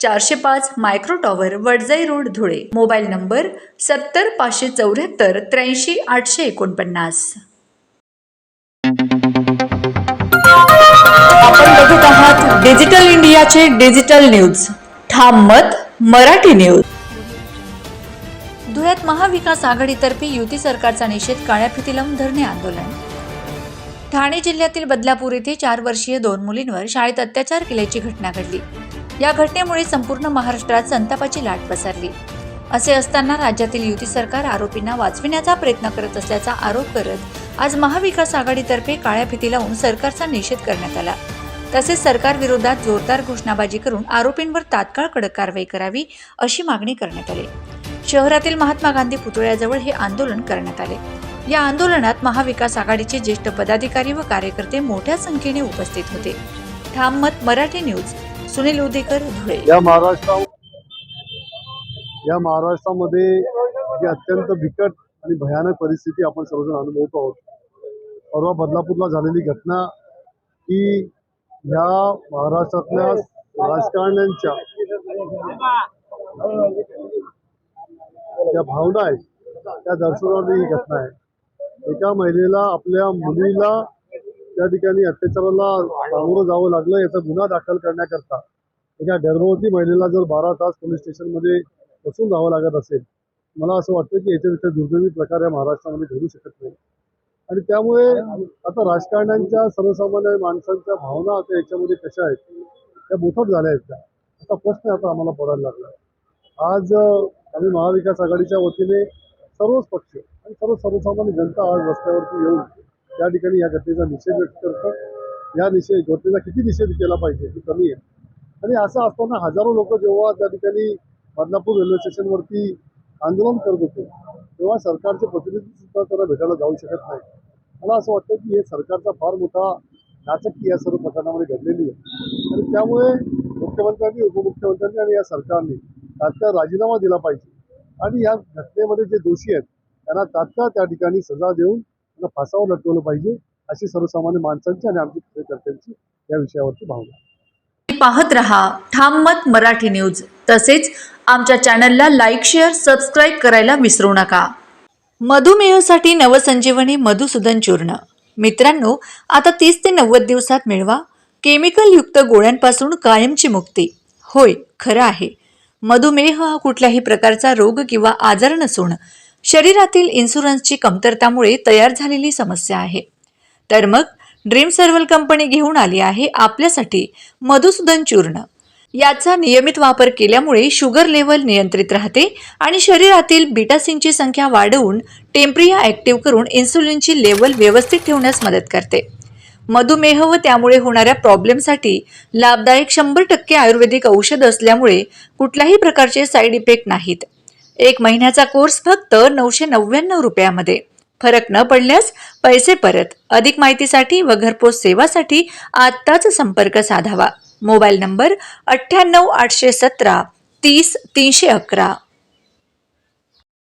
चारशे पाच micro tower Vadjai road Dhule. Mobile number सत्तर पाचशे चौऱ्याहत्तर त्र्याऐंशी आठशे एकोणपन्नास. आपण बघत आहात डिजिटल इंडियाचे डिजिटल न्यूज. ठाम मत मराठी न्यूज. धुळ्यात महाविकास आघाडीतर्फे युती सरकारचा निषेध काळ्या फिती लावून धरणे आंदोलन. ठाणे जिल्ह्यातील बदलापूर येथे चार वर्षीय दोन मुलींवर शाळेत अत्याचार केल्याची घटना घडली. या घटनेमुळे संपूर्ण महाराष्ट्रात संतापाची लाट पसरली. असे असताना राज्यातील युती सरकार आरोपींना वाचविण्याचा प्रयत्न करत असल्याचा आरोप करत आज महाविकास आघाडीतर्फे काळ्या फिती लावून सरकारचा निषेध करण्यात आला. तसेच सरकारविरोधात जोरदार घोषणाबाजी करून आरोपींवर तात्काळ कडक कारवाई करावी अशी मागणी करण्यात आली. शहरातील महात्मा गांधी पुतळ्याजवळ हे आंदोलन करण्यात आले. या आंदोलनात महाविकास आघाडीचे ज्येष्ठ पदाधिकारी व कार्यकर्ते मोठ्या संख्येने उपस्थित होते. ठाम मत मराठी न्यूज सुनील उदेकर धुळे या महाराष्ट्रा या महाराष्ट्रामध्ये जी अत्यंत बिकट आणि भयानक परिस्थिती आपण सर्वजण अनुभवतो आहोत. परवा बदलापूरला झालेली घटना ही ह्या महाराष्ट्रातल्या राजकारण्यांच्या ज्या भावना आहेत त्या दर्शवणारी ही घटना आहे. एका महिलेला आपल्या मुलीला त्या ठिकाणी अत्याचाराला सामोरं जावं लागलं याचा गुन्हा दाखल करण्याकरता. एका गर्भवती महिलेला जर बारा तास पोलीस स्टेशनमध्ये बसून जावं लागत असेल मला असं वाटतं की याच्यापेक्षा दुर्दैवी प्रकार या महाराष्ट्रामध्ये घडू शकत नाही. आणि त्यामुळे आता राजकारण्यांच्या सर्वसामान्य माणसांच्या भावना आता याच्यामध्ये कशा आहेत त्या बोथट झाल्या आहेत त्या असा प्रश्न आता आम्हाला पडायला लागला. आज आम्ही महाविकास आघाडीच्या वतीने सर्वच पक्ष आणि सर्व सर्वसामान्य जनता आज रस्त्यावरती येऊन त्या ठिकाणी या घटनेचा निषेध व्यक्त करतो. या निषेध घटनेचा किती निषेध केला पाहिजे ते कमी आहे. आणि असं असताना हजारो लोक जेव्हा त्या ठिकाणी बदलापूर रेल्वे स्टेशनवरती आंदोलन करत होते तेव्हा सरकारचे प्रतिनिधी सुद्धा त्याला भेटायला जाऊ शकत नाही. मला असं वाटतं की हे सरकारचा फार मोठा नाचकी या सर्व प्रकरणामध्ये घडलेली आहे. आणि त्यामुळे मुख्यमंत्र्यांनी उपमुख्यमंत्र्यांनी आणि या सरकारने तात्काळ राजीनामा दिला पाहिजे. आणि या घटनेमध्ये जे दोषी आहेत त्यांना तात्काळ त्या ठिकाणी सजा देऊन त्यांना फासावर लटकवलं पाहिजे अशी सर्वसामान्य माणसांची आणि आमची कार्यकर्त्यांची या विषयावरची भावना पाहत रहा ठाम मत मराठी न्यूज. तसेच आमच्या चॅनलला लाईक शेअर सबस्क्राईब करायला विसरू नका. मधुमेहासाठी नवसंजीवनी मधुसूदन चूर्ण. मित्रांनो आता तीस ते नव्वद दिवसात मिळवा. केमिकल युक्त गोळ्यांपासून कायमची मुक्ती. होय खरं आहे. मधुमेह हा कुठल्याही प्रकारचा रोग किंवा आजार नसून शरीरातील इन्शुरन्सची कमतरतामुळे तयार झालेली समस्या आहे. तर मग ड्रीम सर्वल कंपनी घेऊन आली आहे आपल्यासाठी मधुसूदन चूर्ण. याचा नियमित वापर केल्यामुळे शुगर लेवल नियंत्रित राहते आणि शरीरातील बिटासिनची संख्या वाढवून टेम्प्रिया ॲक्टिव्ह करून इन्सुलिनची लेवल व्यवस्थित ठेवण्यास मदत करते. मधुमेह व त्यामुळे होणाऱ्या प्रॉब्लेमसाठी लाभदायक शंभर टक्के आयुर्वेदिक औषध असल्यामुळे कुठल्याही प्रकारचे साईड इफेक्ट नाहीत. एक महिन्याचा कोर्स फक्त नऊशे नव्याण्णव रुपयामध्ये. फरक न पडल्यास पैसे परत. अधिक माहितीसाठी व घरपोच सेवासाठी आत्ताच संपर्क साधावा. मोबाईल नंबर अठ्ठ्याण्णव आठशे सतरा तीस तीनशे अकरा.